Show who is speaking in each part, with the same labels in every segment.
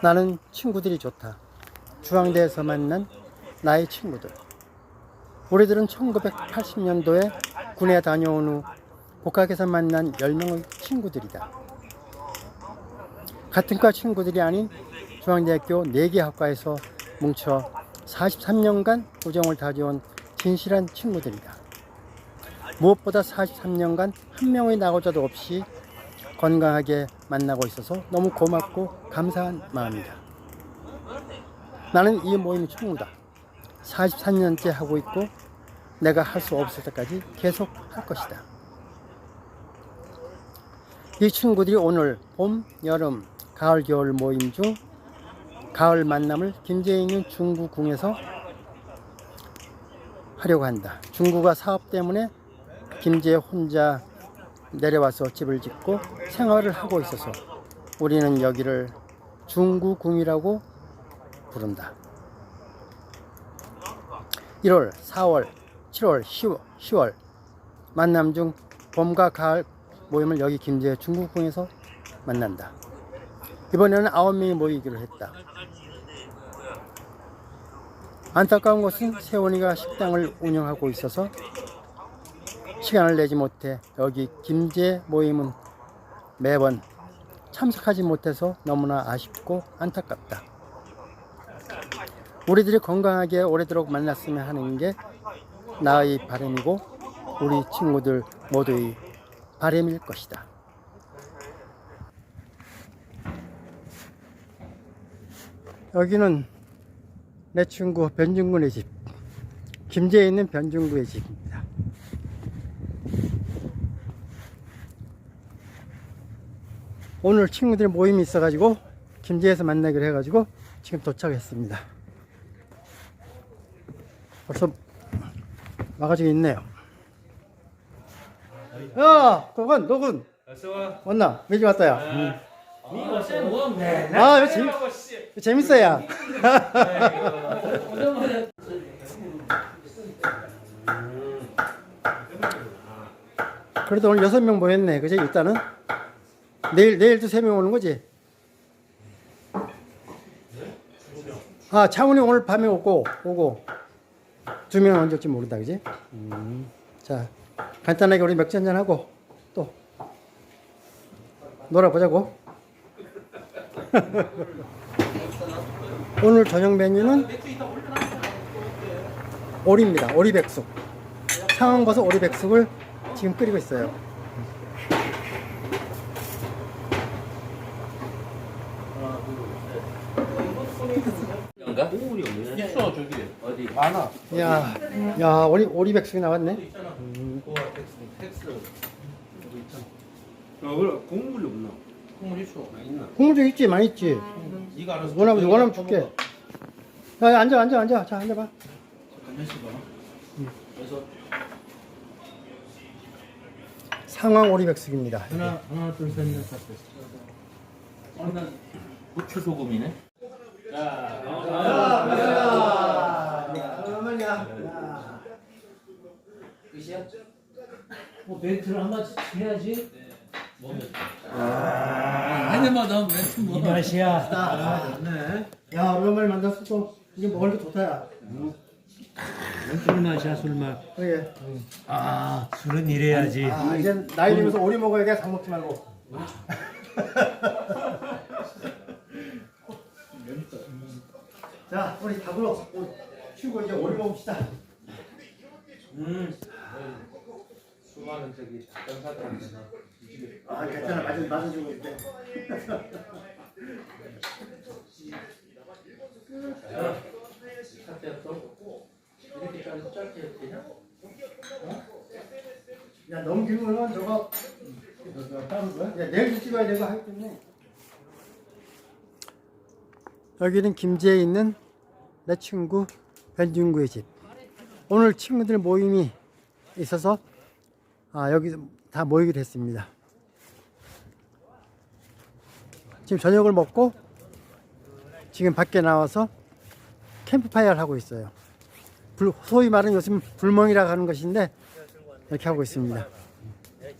Speaker 1: 나는 친구들이 좋다. 중앙대에서 만난 나의 친구들. 우리들은 1980년도에 군에 다녀온 후 복학에서 만난 10명의 친구들이다. 같은 과 친구들이 아닌 중앙대학교 4개 학과에서 뭉쳐 43년간 우정을 다져온 진실한 친구들이다. 무엇보다 43년간 한 명의 낙오자도 없이 건강하게 만나고 있어서 너무 고맙고 감사한 마음이다. 나는 이 모임이 충무다. 43년째 하고 있고 내가 할 수 없을 때까지 계속 할 것이다. 이 친구들이 오늘 봄, 여름, 가을, 겨울 모임 중 가을 만남을 김제에 있는 중구궁에서 하려고 한다. 중구가 사업 때문에 김제 혼자 내려와서 집을 짓고 생활을 하고 있어서 우리는 여기를 중구궁이라고 부른다. 1월, 4월, 7월, 10월, 10월 만남 중 봄과 가을 모임을 여기 김제 중구궁에서 만난다. 이번에는 9명이 모이기로 했다. 안타까운 것은 세원이가 식당을 운영하고 있어서 시간을 내지 못해 여기 김제 모임은 매번 참석하지 못해서 너무나 아쉽고 안타깝다. 우리들이 건강하게 오래도록 만났으면 하는 게 나의 바람이고 우리 친구들 모두의 바람일 것이다. 여기는 내 친구 변중군의 집, 김제에 있는 변중구의 집입니다. 오늘 친구들 모임이 있어가지고 김제에서 만나기로 해가지고 지금 도착했습니다. 벌써 와가지고 있네요. 야, 도건,
Speaker 2: 어서와.
Speaker 1: 왔나? 매주 왔다야. 아,
Speaker 2: 씨.
Speaker 1: 재밌어요. 그래도 오늘 여섯 명 모였네. 그지? 일단은. 내일, 내일도 세 명 오는 거지? 아, 창훈이 오늘 밤에 오고, 오고. 두 명은 언제 올지 모른다. 그지? 음. 자, 간단하게 우리 맥주 한잔 하고, 또. 놀아보자고. 오늘 저녁 메뉴는 오리입니다. 오리백숙. 상황 버섯 오리백숙을 지금 끓이고 있어요.
Speaker 2: 인가? 국물이 없네. 있어 저기. 어디?
Speaker 3: 많아.
Speaker 1: 야, 야 오리 오리백숙이 나왔네.
Speaker 2: 텍스.
Speaker 3: 어, 그래 국물이 없나?
Speaker 2: 국물 있어.
Speaker 3: 아, 있나?
Speaker 1: 국물 좀 있지, 많이 있지.
Speaker 2: 이거 알아서.
Speaker 1: 원하면 원하면 줄게. 야, 야, 앉아, 앉아, 앉아. 자, 앉아봐.
Speaker 2: 잠깐만 있어봐. 그래서
Speaker 1: 상황 오리백숙입니다.
Speaker 2: 하나 하나 둘 셋 넷 다섯. 하나 고추 소금이네. 자. 끝이야?
Speaker 4: 뭐 멘트를 한 마디 해야지.
Speaker 2: 한 대마다 멘트 뭐.
Speaker 4: 이 맛이야.
Speaker 1: 야, 오랜만에 만났어 또. 이게 먹을 게 좋다 야.
Speaker 4: 술 맛이야 술 맛.
Speaker 1: 그래.
Speaker 4: 아 술은 이래야지.
Speaker 1: 아, 이제 나이 들면서 오리 먹어야 돼. 닭 먹지 말고. 자, 우리 닭으로 치우고 이제 오리 먹읍시다.
Speaker 2: 음. 수많은 저기 작전사들한테
Speaker 1: 아, 괜찮아. 맞아, 맞아주고 있대.
Speaker 2: 사태 또 이렇게까지 짧게 되냐?
Speaker 1: 야, 너무 길면 저거 따는 거야? 야, 내일 찍어야 되고 하기 때문에. 여기는 김제에 있는 내 친구 변준구의 집. 오늘 친구들 모임이 있어서 아, 여기 다 모이기로 했습니다. 지금 저녁을 먹고 지금 밖에 나와서 캠프파이어를 하고 있어요. 불, 소위 말하는 요즘 불멍이라고 하는 것인데 이렇게 하고 있습니다.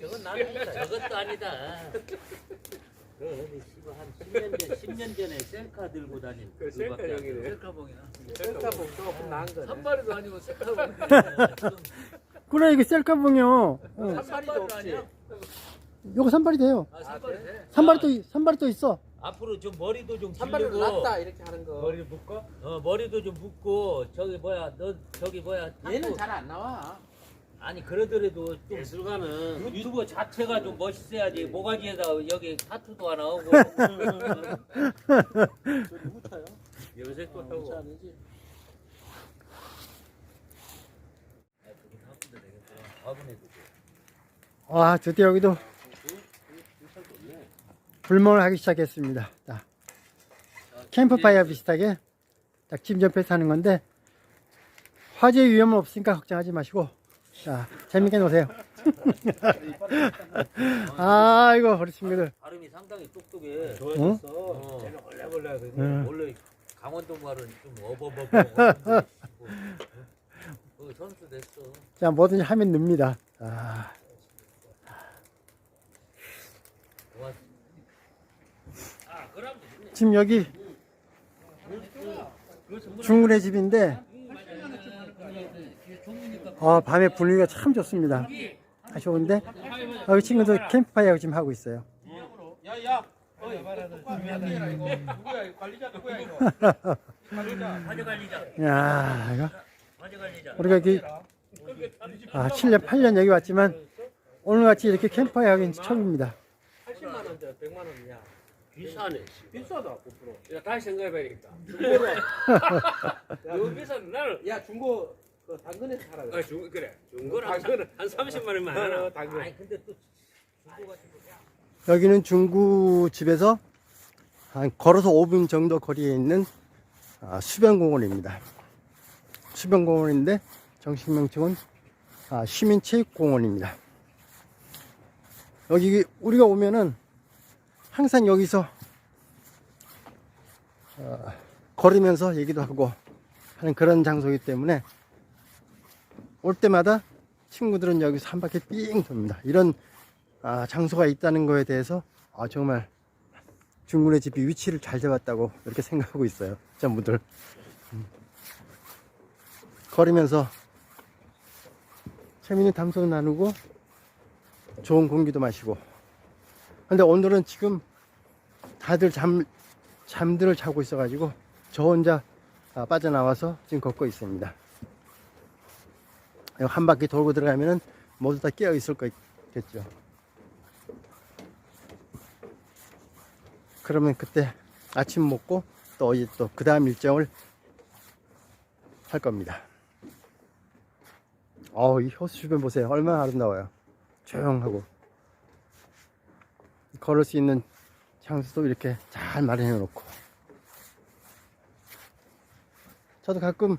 Speaker 4: 저건 나는 저것도 아니다.
Speaker 2: 그래, 씨발 한 10년 전, 10년 전에 셀카 들고 다닌
Speaker 3: 그 셀카.
Speaker 2: 돼.
Speaker 5: 셀카봉이나.
Speaker 3: 셀카봉 조금 나은 거네.
Speaker 5: 산발이도 아니고 셀카봉.
Speaker 1: 그래 이게 셀카봉이요. 어.
Speaker 3: 산발이도 없지.
Speaker 1: 요거 산발이 돼요.
Speaker 5: 아, 산발이 돼.
Speaker 1: 산발이 또 산발이 또 있어.
Speaker 2: 앞으로 좀 머리도 좀
Speaker 3: 산발이도
Speaker 2: 기르고
Speaker 3: 낫다 이렇게 하는 거.
Speaker 2: 머리 묶어? 어 머리도 좀 묶고 저기 뭐야 너 저기 뭐야
Speaker 3: 얘는
Speaker 2: 탁구-
Speaker 3: 잘안 나와.
Speaker 2: 아니 그러더라도 좀
Speaker 3: 예술가는
Speaker 2: 유튜버 자체가 좀 멋있어야지 모가지에다 여기 타투도 하나 하고
Speaker 3: 누구 차요?
Speaker 2: 염색
Speaker 3: 또차
Speaker 2: 하고
Speaker 3: 아니지?
Speaker 1: 와 드디어 여기도 불멍을 하기 시작했습니다. 자, 캠프파이어 비슷하게 딱집 옆에 사는 건데 화재 위험은 없으니까 걱정하지 마시고 자 재밌게 노세요. 아이고 우리 친구들
Speaker 2: 발음이 상당히 똑똑해
Speaker 1: 응?
Speaker 2: 어.
Speaker 3: 쟤는 원래 원래.
Speaker 1: 응.
Speaker 2: 원래 강원도 말은 좀 어버버버 그 선수 됐어
Speaker 1: 자 뭐든지 하면 늡니다. 아,
Speaker 2: 고맙습니다 아 그럼 됐네
Speaker 1: 지금 여기 중군의 집인데 어, 밤에 분위기가 참 좋습니다. 아, 좋은데 여기 친구들 캠프파이어 지금 하고 있어요.
Speaker 3: 야 야. 어이, 누구야 이거 관리자 누구야 이거? 관리자.
Speaker 2: 화재 관리자
Speaker 1: 야, 이거 우리가 여기 아, 7년, 8년 여기 왔지만 오늘같이 이렇게 캠프파이어 하긴 처음입니다.
Speaker 3: 80만 원, 저 100만 원이야.
Speaker 2: 비싸네
Speaker 3: 비싸다 고프로.
Speaker 2: 야 다시 생각해봐야겠다
Speaker 3: 중고로.
Speaker 2: 여기서 나를
Speaker 3: 야 중고 그 당근에서 사라. 그래.
Speaker 2: 아, 중, 그래. 중고는 한,
Speaker 3: 당근은-
Speaker 2: 한 30만 원만
Speaker 3: 어,
Speaker 2: 하나.
Speaker 3: 당근.
Speaker 2: 아니, 근데 또 중고 같은 거.
Speaker 1: 여기는 중구 집에서 한 걸어서 5분 정도 거리에 있는 아, 수변공원입니다. 수변공원인데 정식 명칭은 아, 시민체육공원입니다. 여기 우리가 오면은 항상 여기서 어, 걸으면서 얘기도 하고 하는 그런 장소이기 때문에 올 때마다 친구들은 여기서 한 바퀴 삥 돕니다. 이런 아, 장소가 있다는 거에 대해서 아, 정말 중군의 집이 위치를 잘 잡았다고 이렇게 생각하고 있어요. 전부들. 음. 걸으면서 재밌는 담소 나누고 좋은 공기도 마시고. 근데 오늘은 지금 다들 잠, 잠들을 자고 있어가지고 저 혼자 아, 빠져나와서 지금 걷고 있습니다. 한 바퀴 돌고 들어가면은 모두 다 깨어 있을 거겠죠. 그러면 그때 아침 먹고 또 이제 또 그 다음 일정을 할 겁니다. 어우, 이 호수 주변 보세요. 얼마나 아름다워요. 조용하고. 걸을 수 있는 장소도 이렇게 잘 마련해 놓고. 저도 가끔,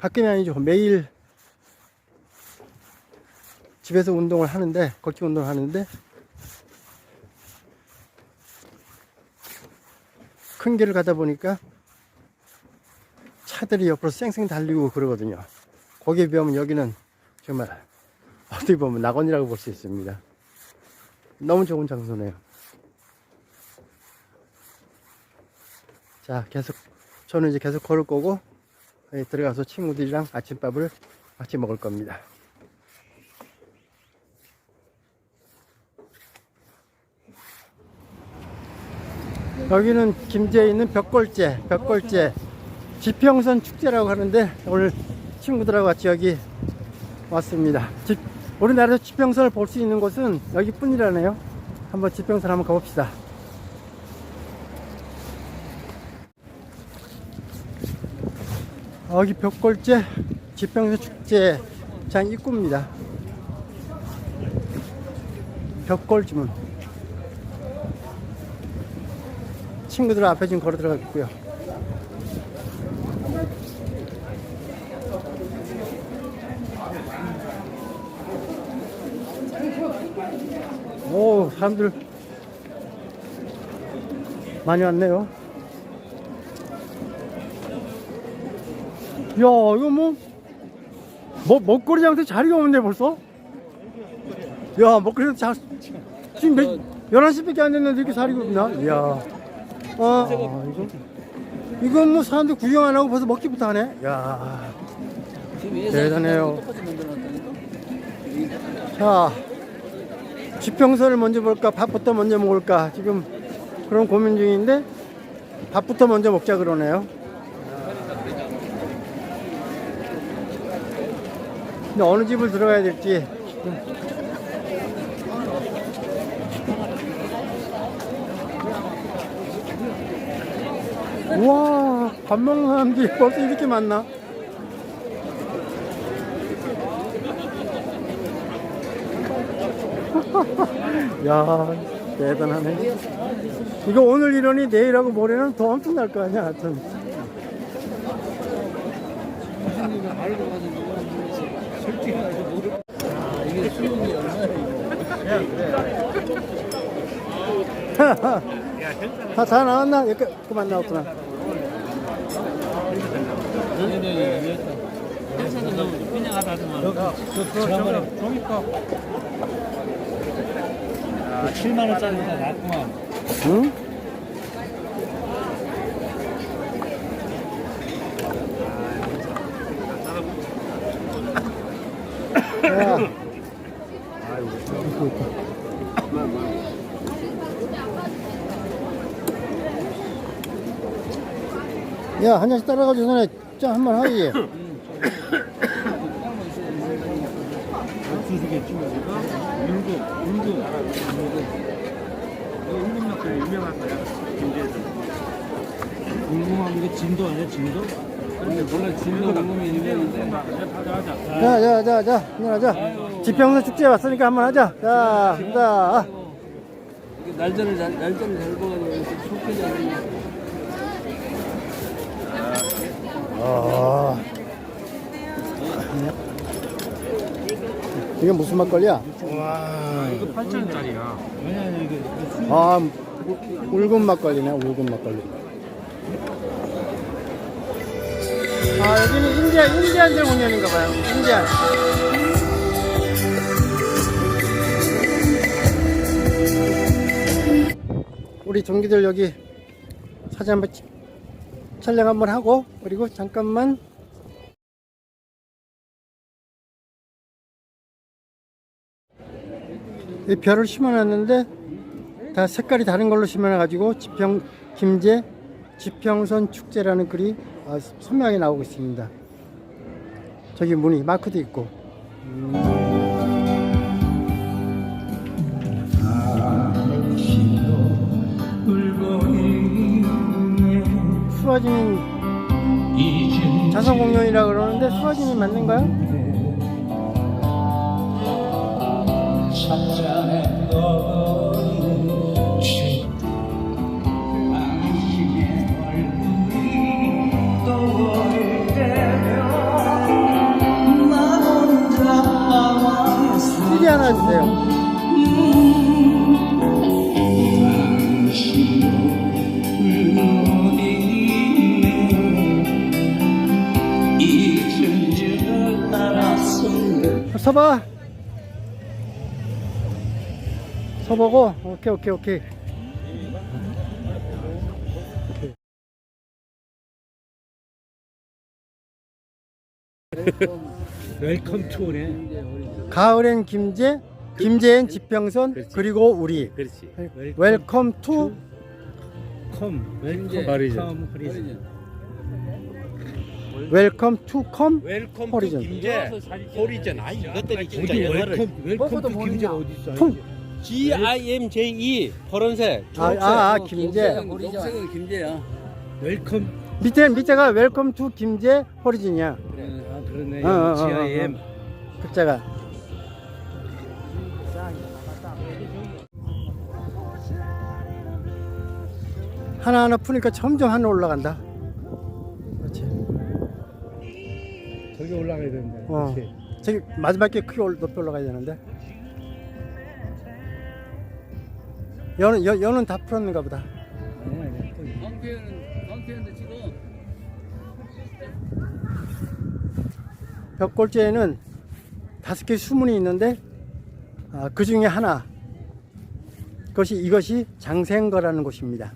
Speaker 1: 가끔이 아니죠. 매일 집에서 운동을 하는데, 걷기 운동을 하는데, 큰 길을 가다 보니까 차들이 옆으로 쌩쌩 달리고 그러거든요. 거기에 비하면 여기는 정말 어떻게 보면 낙원이라고 볼 수 있습니다. 너무 좋은 장소네요. 자, 계속, 저는 이제 계속 걸을 거고, 여기 들어가서 친구들이랑 아침밥을 같이 먹을 겁니다. 여기는 김제에 있는 벽골제, 벽골제 지평선 축제라고 하는데 오늘 친구들하고 같이 여기 왔습니다. 지- 우리나라에서 지평선을 볼 수 있는 곳은 여기뿐이라네요. 한번 지평선 한번 가봅시다. 여기 벽골제 지평선 축제 장 입구입니다. 벽골지문. 친구들 앞에 지금 걸어 들어갔고요. 오, 사람들 많이 왔네요. 야, 이거 뭐, 뭐 먹거리 장터 자리가 없네 벌써. 야, 먹거리 장터 자, 지금 몇, 11시밖에 안 됐는데 이렇게 살이 굽나? 이야. 어, 이거. 이건 뭐 사람들 구경 안 하고 벌써 먹기부터 하네? 야 대단해요. 자, 지평선을 먼저 볼까? 밥부터 먼저 먹을까? 지금 그런 고민 중인데, 밥부터 먼저 먹자 그러네요. 근데 어느 집을 들어가야 될지. 우와, 밥 먹는 사람들이 벌써 이렇게 많나? 야, 대단하네. 이거 오늘 이러니 내일하고 모레는 더 엄청 날 거 아니야, 하여튼. 다, 다 나왔나? 여기 그만 나왔구나.
Speaker 4: 아, 7만 원짜리보다 낫구만.
Speaker 1: 응? 야. 야, 한 잔씩 따라가지고 전에 짠 한번 하지.
Speaker 4: 수수겠지 뭐. 율곡, 율곡. 율곡 낙도 유명한 거야. 김제에서. 율곡하면 이게 진도 아니야, 진도? 근데 원래 진도. 하자, 하자.
Speaker 1: 자, 자, 자, 자, 한번 하자. 지평선 축제 왔으니까 한번 하자. 자, 자.
Speaker 5: 이게 날짜를 잘, 날짜를 잘 봐가지고 속히지 않는
Speaker 1: 아. 이게 무슨 막걸리야?
Speaker 4: 이거 8천원짜리야. 왜냐면 이게
Speaker 1: 아, 울- 울금 막걸리네, 울금 막걸리. 아, 여기는 인디아, 인디안들 공연인가 봐요. 인디안. 우리 동기들 여기 사진 한번 찍- 촬영 한번 하고, 그리고 잠깐만 이 별을 심어놨는데 다 색깔이 다른 걸로 심어놔가지고 지평 김제 지평선 축제라는 글이 아, 선명하게 나오고 있습니다. 저기 무늬 마크도 있고. 수화진 자선 공연이라 그러는데 수화진이 맞는가요? CD 오케이 오케이 오케이.
Speaker 4: 웰컴 투어네.
Speaker 1: 가을엔 김제, 김제엔 지평선 그리고 우리.
Speaker 4: 그렇지.
Speaker 1: 웰컴 투
Speaker 4: 컴. 웰컴.
Speaker 5: 김제.
Speaker 4: 컴. 허리즌.
Speaker 1: 웰컴 투 컴.
Speaker 3: 웰컴. 투 김제 호리즌 아이 이것들이 진짜
Speaker 4: 어디
Speaker 3: 영어를
Speaker 4: 웰컴 웰컴 투 김제 어디 있어?
Speaker 1: 품.
Speaker 3: G I M J E 파란색
Speaker 1: 아, 아, 아 김제.
Speaker 5: 녹색은 김제야.
Speaker 4: 웰컴.
Speaker 1: 밑에 밑에가 웰컴 투 김제 호리진이야.
Speaker 4: 아 그러네.
Speaker 1: 어, 어, 어,
Speaker 4: GIM.
Speaker 1: 글자가. 하나하나 푸니까 점점 하늘 올라간다. 그렇지.
Speaker 4: 저기 올라가야 되는데.
Speaker 1: 어.
Speaker 4: 그렇지.
Speaker 1: 저기 마지막에 크게 올- 높이 올라가야 되는데. 연은 연, 연은 다 풀었는가 보다. 벽골제에는 다섯 개 수문이 있는데 아, 그 중에 하나 그것이 이것이 장생거라는 곳입니다.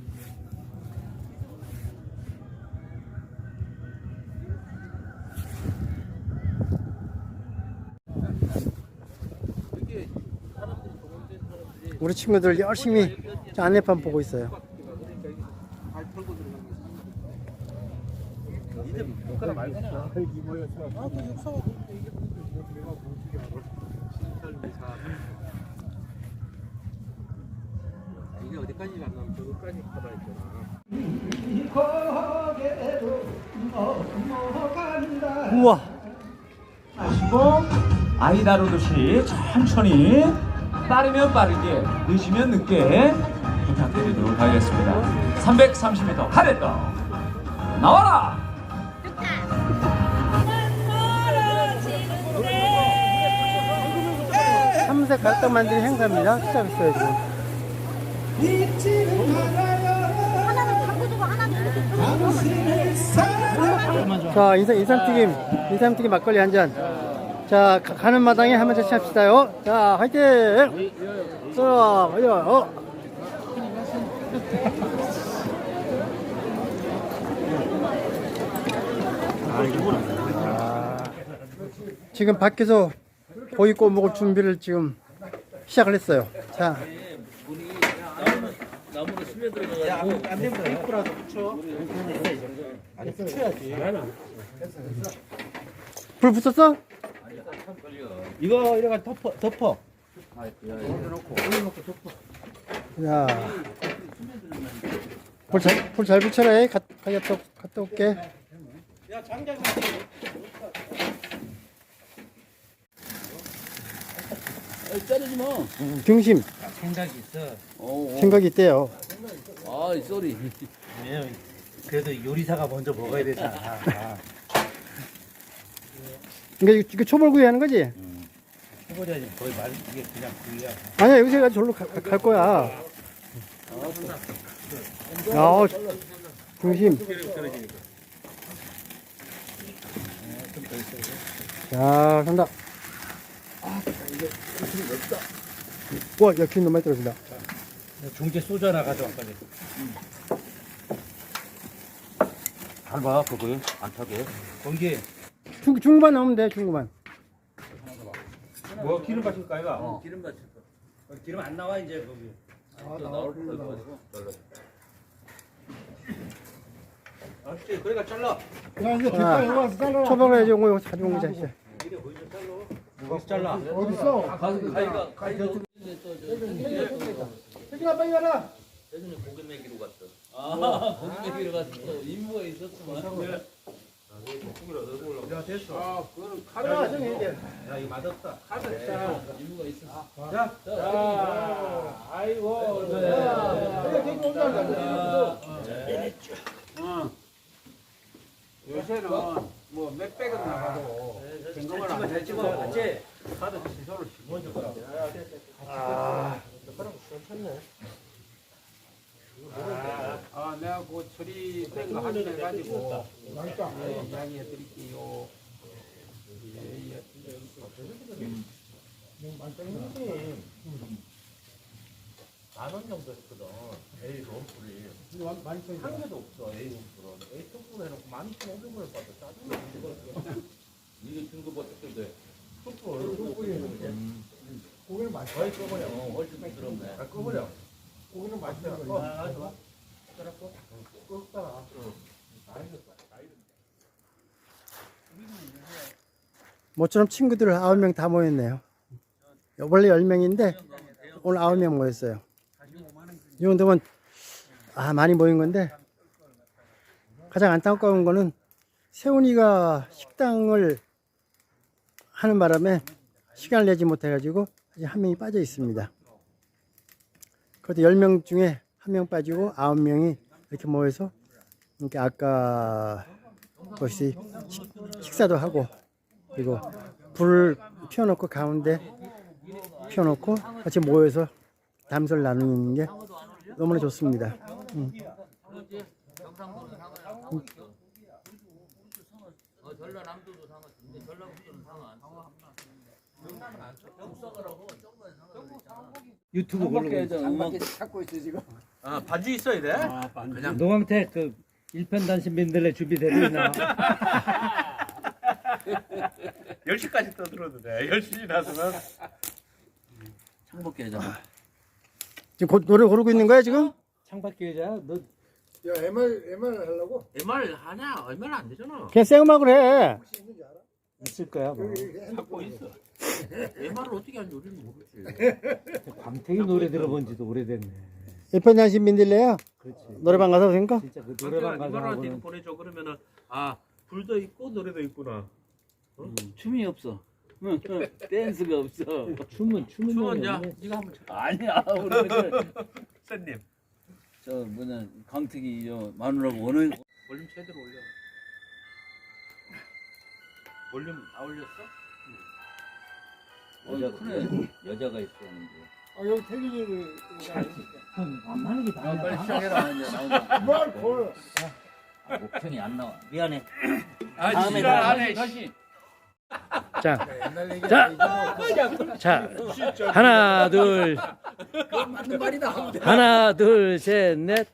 Speaker 1: 우리 친구들 열심히 저 안내판 보고 있어요. 우와,
Speaker 6: 마시고 아이 다루듯이 천천히 빠르면 빠르게 늦으면 늦게 부탁드리도록 하겠습니다 330m 카레떡 나와라
Speaker 1: 삼색 갈등 만들기 행사입니다. 시작했어요 지금. 자 인삼 인삼튀김 인삼튀김 막걸리 한 잔. 자 가, 가는 마당에 한번 같이 합시다요. 자 화이팅. 자 화이팅. 어. 아, 지금 밖에서 구워 먹을 준비를 지금 시작을 했어요. 자.
Speaker 2: 나무로 스며 들어가가지고
Speaker 1: 불 붙었어?
Speaker 3: 이거 이래가 덮어 덮어.
Speaker 1: 야. 불 잘, 불 잘 붙여라. 가, 갔다, 갔다 올게.
Speaker 2: 자르지 마.
Speaker 1: 중심.
Speaker 3: 생각이 있어.
Speaker 2: 어,
Speaker 1: 생각이 있대요.
Speaker 2: 어. 아, 쏘리.
Speaker 3: 그래도 요리사가 먼저 먹어야 되잖아. 아,
Speaker 1: 그러니까 이거, 이거 초벌구이 하는 거지?
Speaker 3: 해버려야지 거의 말 이게 그냥 구이야.
Speaker 1: 아니야, 여기서 가지고 절로 가, 가- 갈 거야. 야, 중심. 자, 간다. 와, 야, 균 너무 많이 떨어진다.
Speaker 3: 중재 소주 하나 가져와 빨리. 밟아 그거 안 타게. 거기
Speaker 1: 중, 중구만 넣으면 돼, 중구만.
Speaker 3: 뭐 기름 받칠 거야 이거?
Speaker 2: 기름 받칠 거.
Speaker 3: 기름 안 나와 이제 거기.
Speaker 2: 나올 거 가지고 잘라.
Speaker 3: 아씨 그래가 잘라.
Speaker 1: 자, 초벌을 해줘, 이거 가져온 거자, 이제.
Speaker 3: 여기서 잘라.
Speaker 2: 가서 가이가 가이가
Speaker 1: 혜진아, 빨리 가라.
Speaker 2: 예전에 고기 먹이로 갔어. 아, 고기 먹이로 갔어. 임무가 있었구만.
Speaker 1: 가라, 좀 해.
Speaker 3: 야 이거 맛없다.
Speaker 2: 임무가 있었어.
Speaker 3: 아이고. 요새는 뭐 몇백은 나가도 긴급을 안 찍어. 같이 가도 시소를 먼저 거라. 아, 내가 그 처리된 거 확인해 가지고 예, 이야기해 드릴게요. 예, 예. 만 원 정도 했거든. A 롬풀이. 한 개도 없어, A 롬풀은. A 톱으로 해놓고 만 이천 오백 원을 받아. 짜증나.
Speaker 2: 이게 중급 어떻게 돼?
Speaker 3: 고기를 맛있어. 거의 꺼버려.
Speaker 2: 어, 훨씬 부드럽네.
Speaker 3: 아, 꺼버려. 고기는 맛있어. 아, 좋아.
Speaker 1: 모처럼 친구들 아홉 명 다 모였네요. 원래 열 명인데 오늘 아홉 명 모였어요. 이 정도면 아 많이 모인 건데 가장 안타까운 거는 세훈이가 식당을 하는 바람에 시간을 내지 못해가지고 한 명이 빠져 있습니다. 그래도 열명 중에 한 명 빠지고 아홉 명이 이렇게 모여서 이렇게 아까 것이 식- 식사도 하고 그리고 불을 피워놓고 가운데 피워놓고 같이 모여서 담소를 나누는 게 너무나 좋습니다. 음.
Speaker 2: 상어 안 써.
Speaker 7: 유튜브 걸로
Speaker 2: 장밖에 찾고 있어 지금.
Speaker 3: 아 반지 있어야 돼?
Speaker 7: 노광태 그 일편 단신 민들레 준비되고 있나?
Speaker 3: 10시까지 떠들어도 돼 10시 나서면
Speaker 2: 창밖에 장.
Speaker 4: 지금 고, 노래 고르고 있는 거야 지금?
Speaker 7: 창밖에 여자 너
Speaker 1: 야 MR MR 하려고?
Speaker 3: MR 하냐? MR 안 되잖아
Speaker 4: 그냥 생음악을 해.
Speaker 7: 있 을 거야 뭐.
Speaker 3: 찾고 있어 MR을 어떻게 하는지 우리는 모르지
Speaker 7: 광택이 노래 들어본 지도 오래됐네.
Speaker 4: 일편단심 민들레야.
Speaker 7: 그렇지.
Speaker 4: 노래방 가서 그러니까?
Speaker 7: 진짜 그 노래방
Speaker 3: 이거랑
Speaker 7: 가서
Speaker 3: 이거
Speaker 7: 하고는
Speaker 3: 보내줘 그러면은 아 불도 있고 노래도 있구나
Speaker 2: 춤이 없어. 응, 응, 댄스가 없어.
Speaker 7: 춤은 춤은
Speaker 3: 추원 야. 네가 한번 쳐
Speaker 2: 아니야, 우리는
Speaker 3: 쌤님
Speaker 2: 저 뭐냐 강특이 저 마누라고 오늘
Speaker 3: 볼륨 최대로 올려 볼륨 다 올렸어?
Speaker 2: 여자 그래 여자가 있었는데.
Speaker 1: 아 여기 태균이
Speaker 7: 만만한 게
Speaker 3: 아,
Speaker 7: 다야.
Speaker 3: 빨리 시작해라
Speaker 2: 이제 나온다.
Speaker 1: 뭘 걸?
Speaker 2: 목청이 안 나와. 미안해.
Speaker 3: 아
Speaker 2: 다음에
Speaker 3: 지랄 안해
Speaker 2: 다시.
Speaker 4: 자,
Speaker 1: 옛날 얘기
Speaker 4: 자. 자 하나 둘
Speaker 1: 말이다.
Speaker 4: 하나 둘 셋 넷.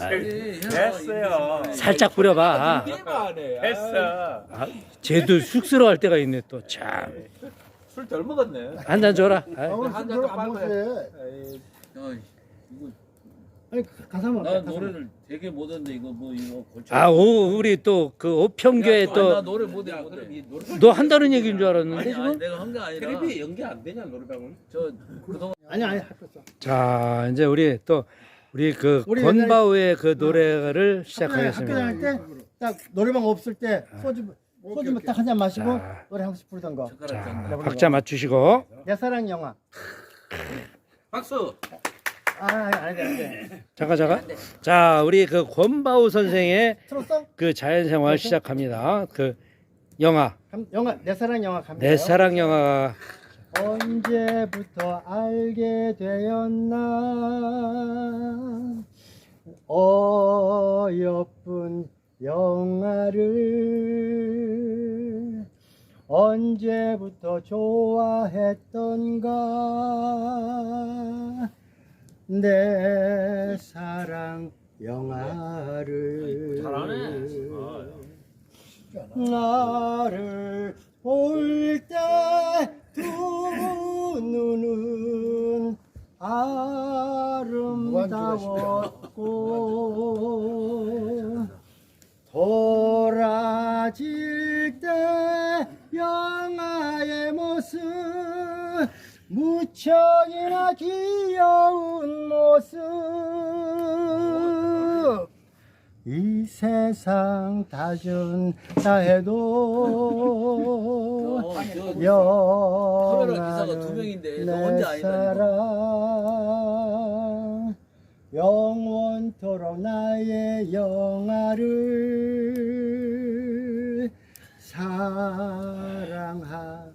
Speaker 3: 됐어요
Speaker 4: 살짝 뿌려봐.
Speaker 3: 됐어
Speaker 4: 아, 쟤도 쑥스러워할 때가 있네 또 참.
Speaker 3: 술 덜 먹었네
Speaker 4: 한 잔 줘라.
Speaker 1: 아 오늘
Speaker 3: 한
Speaker 1: 술안
Speaker 3: 잔도
Speaker 1: 먹었어.
Speaker 2: 어이, 이거
Speaker 4: 아니 가사만.
Speaker 2: 나 노래를 되게 못했는데 이거 뭐 이거 골치.
Speaker 4: 아, 오, 우리 또 그 오평교에 나또
Speaker 2: 노래 못해 못해.
Speaker 4: 너 한다는 얘기인 줄 알았는데
Speaker 2: 아니, 아니
Speaker 4: 지금?
Speaker 2: 내가 한 게 아니라
Speaker 3: 그래비 연기 안 되냐 노래방은?
Speaker 2: 저 그동안
Speaker 1: 아니 아니 할거 없어.
Speaker 4: 자, 이제 우리 또 우리 그
Speaker 1: 우리
Speaker 4: 권바우의 그 노래를
Speaker 1: 학교
Speaker 4: 시작하겠습니다.
Speaker 1: 다닐 때 딱 노래방 없을 때 소주 소주 딱 한 잔 마시고
Speaker 4: 자.
Speaker 1: 노래 한 번씩 부르던 거.
Speaker 4: 자. 박자 맞추시고.
Speaker 1: 내 사랑 영화.
Speaker 3: 박수
Speaker 1: 아 아니 아니 아니.
Speaker 4: 잠깐 잠깐. 자, 우리 그 권바우 선생의
Speaker 1: 들었어?
Speaker 4: 그 자연생활 시작합니다. 그 영화
Speaker 1: 감- 영화 내 사랑 영화 갑니다.
Speaker 4: 내 사랑 영화
Speaker 1: 언제부터 알게 되었나? 어여쁜 영화를 언제부터 좋아했던가? 내 사랑 영화를 나를 볼때 두 눈은 아름다웠고 돌아질 때 영아의 모습 무척이나 귀여운 모습 이 세상 다 준다 해도
Speaker 2: 어, 기사가
Speaker 1: 영원한
Speaker 2: 두 명인데 너
Speaker 1: 내
Speaker 2: 혼자 아니다 이거.
Speaker 1: 사랑 영원토록 나의 영아를 사랑하리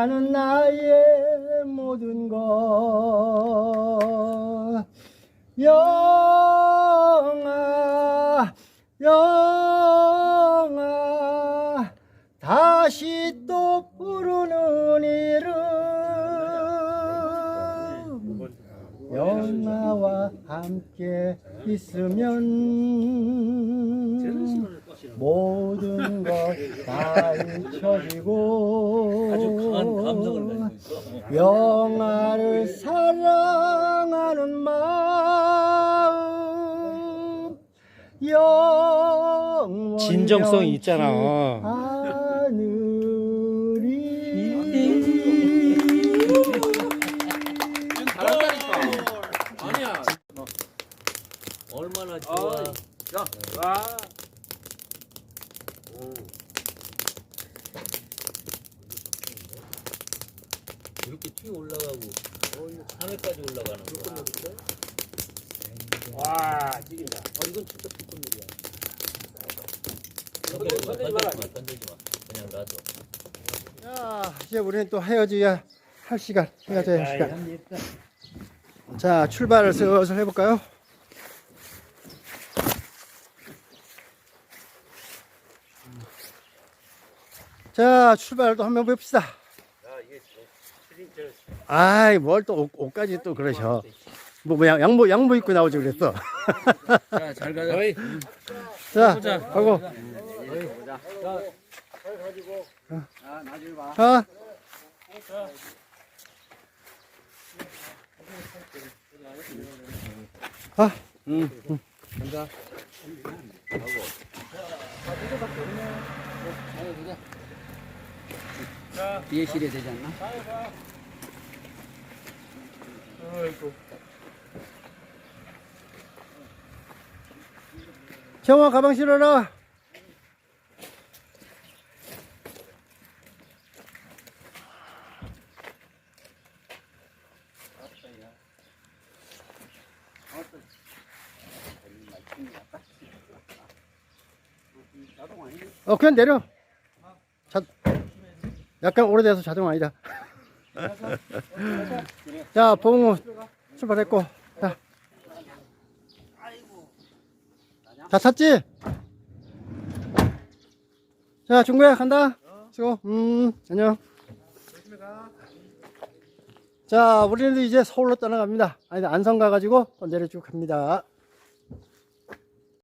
Speaker 1: 영아는 나의 모든 것. 영아 영아 다시 또 부르는 이름. 영아와 함께 있으면 모든 것 다 잊혀지고 영아를 사랑하는 마음.
Speaker 4: 진정성이 있잖아.
Speaker 2: 3회까지 올라가는 거야.
Speaker 3: 와, 찍인다.
Speaker 2: 어, 이건 진짜 불꽃놀이야. 던지지 마, 던지지 마, 던지지 마. 그냥 놔둬.
Speaker 4: 야, 이제 우리는 또 헤어져야
Speaker 1: 할 시간. 헤어져야 할 시간. 자, 출발을 슬슬 해볼까요? 자, 출발도 한번 봅시다. 아이 뭘 또 옷까지 또 그러셔. 뭐, 뭐 양- 양보 양보 입고 나오지 그랬어.
Speaker 5: 자, 잘 가자.
Speaker 1: 자 하고. 자 아, 음, 음.
Speaker 5: 뒤에 실어야 되지 않나?
Speaker 1: 형아 가방 실어라. 어 그냥 내려. 자, 약간 오래돼서 자동 아니다. 자 봉우 출발했고 자. 다 탔지? 자, 중구야, 간다. 수고. 음, 안녕. 자, 우리는 이제 서울로 떠나갑니다. 아니, 안성 가가지고 또 내려 쭉 갑니다.